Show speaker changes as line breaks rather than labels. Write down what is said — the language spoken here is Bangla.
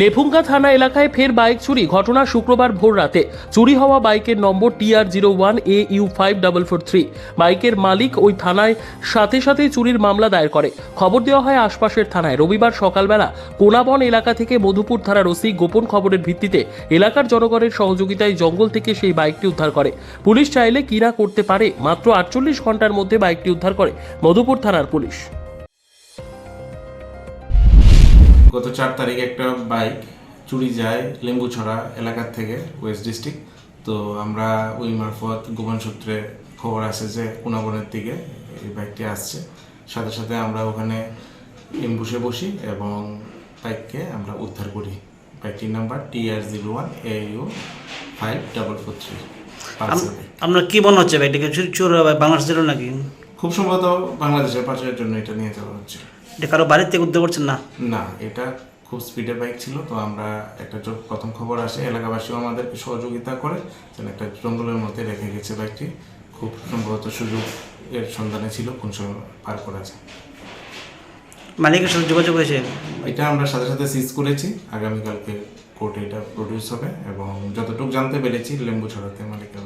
লেফুঙ্গা থানা এলাকায় ফের বাইক চুরি। ঘটনা শুক্রবার ভোর রাতে চুরি হওয়া বাইকের number TR zero one A U five double four three. বাইকের মালিক ওই থানায় সাথে সাথে চুরির মামলা দায়ের করে। খবর দেওয়া হয় আশপাশের থানায়। রবিবার সকালবেলা কোনাবন এলাকা থেকে মধুপুর থানার ওসি গোপন খবরের ভিত্তিতে এলাকার জনগণের সহযোগিতায় জঙ্গল থেকে সেই বাইকটি উদ্ধার করে। পুলিশ চাইলে কি না করতে পারে, মাত্র আটচল্লিশ ঘণ্টার মধ্যে বাইকটি উদ্ধার করে মধুপুর থানার পুলিশ।
গত চার তারিখে একটা বাইক চুরি যায় লেম্বুছড়া এলাকার থেকে ওয়েস্ট ডিস্ট্রিক্ট। তো আমরা ওই মারফত গোপন সূত্রে খবর আসে যে কুনাবনের দিকে এই বাইকটি আসছে। সাথে সাথে আমরা ওখানে এম্বুসে বসি এবং বাইককে আমরা উদ্ধার করি। বাইকটির number T R zero one A U five double four three.
আপনার কি মনে হচ্ছে ভাইটাকে চুরি চোর বাংলাদেশ ছিল নাকি?
খুব সম্ভবত বাংলাদেশের পাশের জন্য এটা নিয়ে যাওয়া হচ্ছে।
এটা কারও বাড়ির থেকে উদ্ধার করছেন না?
না এটা খুব স্পিডের বাইক ছিল তো আমরা একটা প্রথম খবর আসে এলাকাবাসীও আমাদেরকে সহযোগিতা করে একটা জঙ্গলের মধ্যে রেখে গেছে বাইকটি খুব সম্ভবত সুযোগ এর সন্ধানে ছিল কোন সময় পার করা যায়।
মালিকের সাথে যোগাযোগ হয়েছে?
এটা আমরা সাথে সাথে সিজ করেছি আগামীকালকে কোর্টে এটা প্রডিউস হবে এবং যতটুকু জানতে পেরেছি লেম্বু ছড়াতে মালিকের